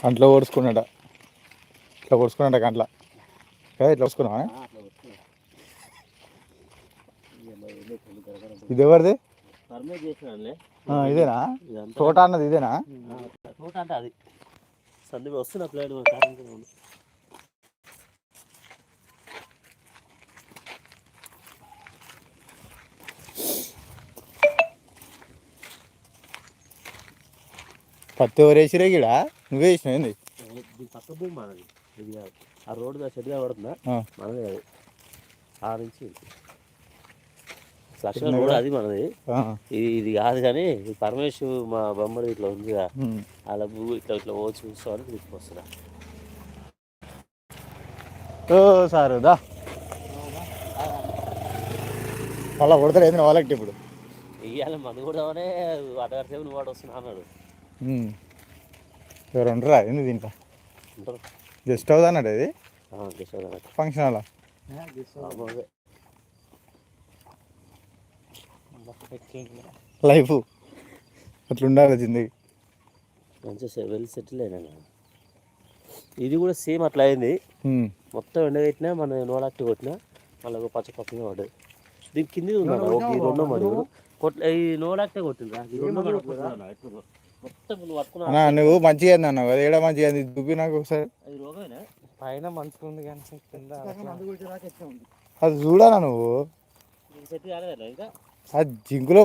కంట్లో ఓడుచుకున్నాడ ఇట్లా ఓడుచుకున్నాడ కంట్ల? ఏ ఇట్లా ఓడుచుకున్నావా ఇది ఎవరిది? ఇదేనా? తోట అన్నది ఇదేనా? తోట అంటే అది. సందీప్ వస్తున్న ప్లేట్ పత్తి ఎవరేసిరే గిడ. నువ్వే వేసినావు ఏంది? పక్క భూమి మనది ఇది కాదు ఆ రోడ్డు షెడ్ పడుతుందా. మనది అది. ఆ నుంచి. లక్షల రోడ్ అది మనది. ఇది ఇది కాదు కానీ పరమేశ్ మా బొమ్మడి ఇట్లా ఉందిగా. అలా భూ ఇట్లా ఇట్లా ఓ చూసుకోవాలి తీసుకొస్తున్నా. ఓ సారు దా. మళ్ళా కొడతాడు ఏంది వాళ్ళకి ఇప్పుడు? ఇవాళ మందు కూడా అటగారి సేపు వాడు వస్తున్నా అన్నాడు. ఎవరు ఉండరా ఏంది దీంట్లో గెస్ట్ హౌస్ అన్నాడు ఇది? అట్లా. Function hall? అదే. లైఫ్. అట్లా ఉండాలి జిందగీ మంచిగా వెల్ సెటిల్ అయినా. ఇది కూడా సేమ్ అట్లా అయింది. మొత్తం ఎండగట్టినా మన నోలాక్టి కొట్టినా మళ్ళీ పచ్చ పక్కనే పడ్డది దీని కింది ఈ రెండో మడి కొట్ల ఈ రెండో మడి మొత్తం నువ్వు అన్నా మంచిగా కదా ఏడ మంచిగా చూపి నాకు ఒకసారి. పైన మంచిగా ఉంది కానీ కింద అది చూడాలా నువ్వు? సెట్ కాలేదా ఇంకా? అది జింకులో